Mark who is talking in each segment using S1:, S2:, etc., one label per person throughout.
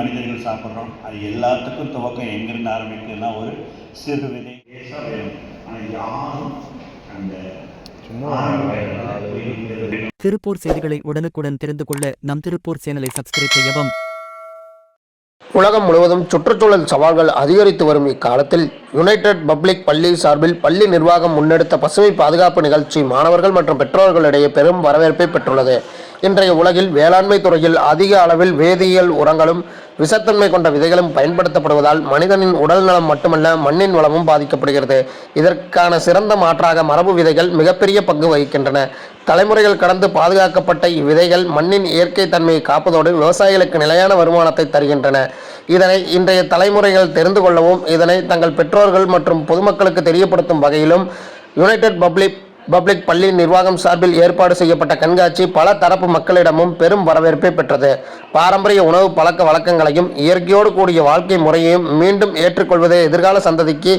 S1: மனிதர்கள் சாப்பிட்றோம். அது எல்லாத்துக்கும் துவக்கம் எங்கேருந்து ஆரம்பிக்குதுன்னா ஒரு சிறு விதை யாரும் அந்த
S2: திருப்பூர் செய்திகளை உடனுக்குடன் தெரிந்து கொள்ள நம் திருப்பூர் சேனலை சப்ஸ்கிரைப் செய்யவும்.
S3: உலகம் முழுவதும் சுற்றுச்சூழல் சவால்கள் அதிகரித்து வரும் இக்காலத்தில் யுனைடெட் பப்ளிக் பள்ளி சார்பில் பள்ளி நிர்வாகம் முன்னெடுத்த பசுமை பாதுகாப்பு நிகழ்ச்சி மாணவர்கள் மற்றும் பெற்றோர்களிடையே பெரும் வரவேற்பை பெற்றுள்ளது. இன்றைய உலகில் வேளாண்மை துறையில் அதிக அளவில் வேதியியல் உரங்களும் விஷத்தன்மை கொண்ட விதைகளும் பயன்படுத்தப்படுவதால் மனிதனின் உடல் நலம் மட்டுமல்ல மண்ணின் வளமும் பாதிக்கப்படுகிறது. இதற்கான சிறந்த மாற்றாக மரபு விதைகள் மிகப்பெரிய பங்கு வகிக்கின்றன. தலைமுறைகள் கடந்து பாதுகாக்கப்பட்ட இவ்விதைகள் மண்ணின் இயற்கை தன்மையை காப்பதோடு விவசாயிகளுக்கு நிலையான வருமானத்தை தருகின்றன. இதனை இன்றைய தலைமுறைகள் தெரிந்து கொள்ளவும் இதனை தங்கள் பெற்றோர்கள் மற்றும் பொதுமக்களுக்கு தெரியப்படுத்தும் வகையிலும் யுனைடெட் பப்ளிக் பப்ளிக் பள்ளி நிர்வாகம் சார்பில் ஏற்பாடு செய்யப்பட்ட கண்காட்சி பல தரப்பு மக்களிடமும் பெரும் வரவேற்பை பெற்றது. பாரம்பரிய உணவு பழக்க வழக்கங்களையும் இயற்கையோடு கூடிய வாழ்க்கை முறையையும் மீண்டும் ஏற்றுக்கொள்வதே எதிர்கால சந்ததிக்கு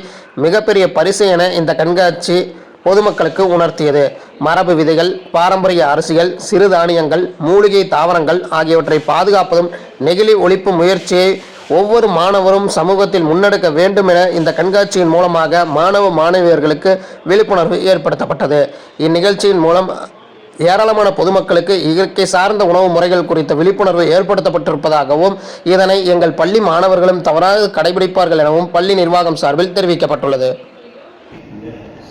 S3: மிகப்பெரிய பரிசு என இந்த கண்காட்சி பொதுமக்களுக்கு உணர்த்தியது. மரபு விதைகள் பாரம்பரிய அரிசிகள் சிறுதானியங்கள் மூலிகை தாவரங்கள் ஆகியவற்றை பாதுகாப்பதும் நெகிழி ஒழிப்பு முயற்சியை ஒவ்வொரு மாணவரும் சமூகத்தில் முன்னெடுக்க வேண்டும் என இந்த கண்காட்சியின் மூலமாக மாணவ மாணவியர்களுக்கு விழிப்புணர்வு ஏற்படுத்தப்பட்டது. இந்நிகழ்ச்சியின் மூலம் ஏராளமான பொதுமக்களுக்கு இயற்கை சார்ந்த உணவு முறைகள் குறித்த விழிப்புணர்வு ஏற்படுத்தப்பட்டிருப்பதாகவும் இதனை எங்கள் பள்ளி மாணவர்களும் தவறாக கடைபிடிப்பார்கள் எனவும் பள்ளி நிர்வாகம் சார்பில் தெரிவிக்கப்பட்டுள்ளது.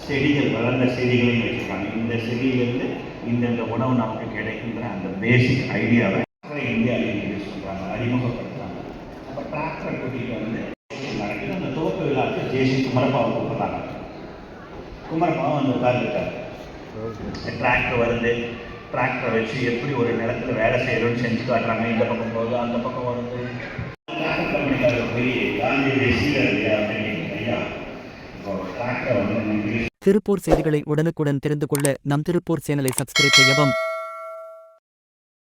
S1: செடிகள் வளர்ந்த செடிகளையும் வச்சுருக்காங்க இந்த செடியிலிருந்து இந்தந்த உணவு நமக்கு கிடைக்கின்ற அந்த பேசிக் ஐடியாவை இந்தியாவில் துவக்க ஜேசி குமரப்பாவை கூப்பிட்றாங்க. குமரப்பாவை வந்து உட்கார்ந்துருக்காரு. டிராக்டர் வருது. டிராக்டரை வச்சு எப்படி ஒரு நிலத்துல வேலை செய்யணும்னு செஞ்சு காட்டுறாங்க. இந்த பக்கம் போகுது அந்த பக்கம் வருது. டிராக்டர் கம்பெனிக்காரர் போய் காந்தி சீடர் ஐயா இப்போ டிராக்டர் வந்து
S2: திருப்பூர் செய்திகளை உடனுக்குடன் தெரிந்து கொள்ள நம் திருப்பூர் சேனலை சப்ஸ்கிரைப் செய்யவும்